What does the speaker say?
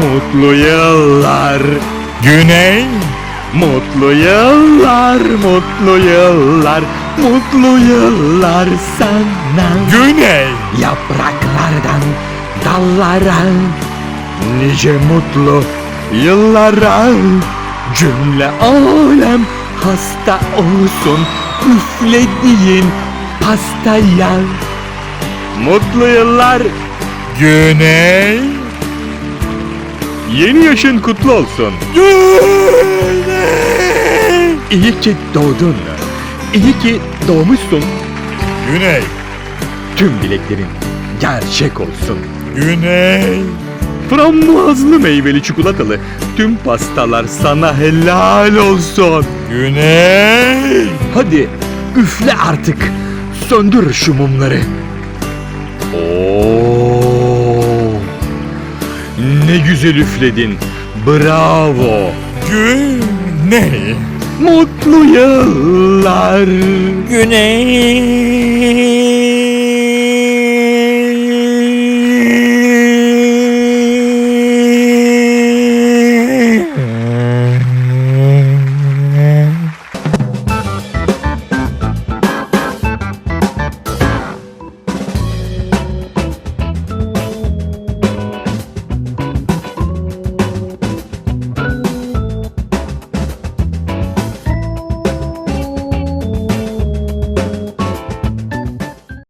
Mutlu yıllar. Güney. Mutlu yıllar, mutlu yıllar, mutlu yıllar sana. Güney. Yapraklardan dallara Nice mutlu yıllara Cümle alem hasta olsun Üflediğin pastaya Mutlu yıllar Güney. Yeni yaşın kutlu olsun. İyi ki doğdun İyi ki doğmuşsun Güney. Tüm dileklerin gerçek olsun Güney. Frambuazlı meyveli çikolatalı tüm pastalar sana helal olsun. Güney. Hadi üfle artık. Söndür şu mumları. Oo! Ne güzel üfledin. Bravo. Güney. Mutlu yıllar. Güney.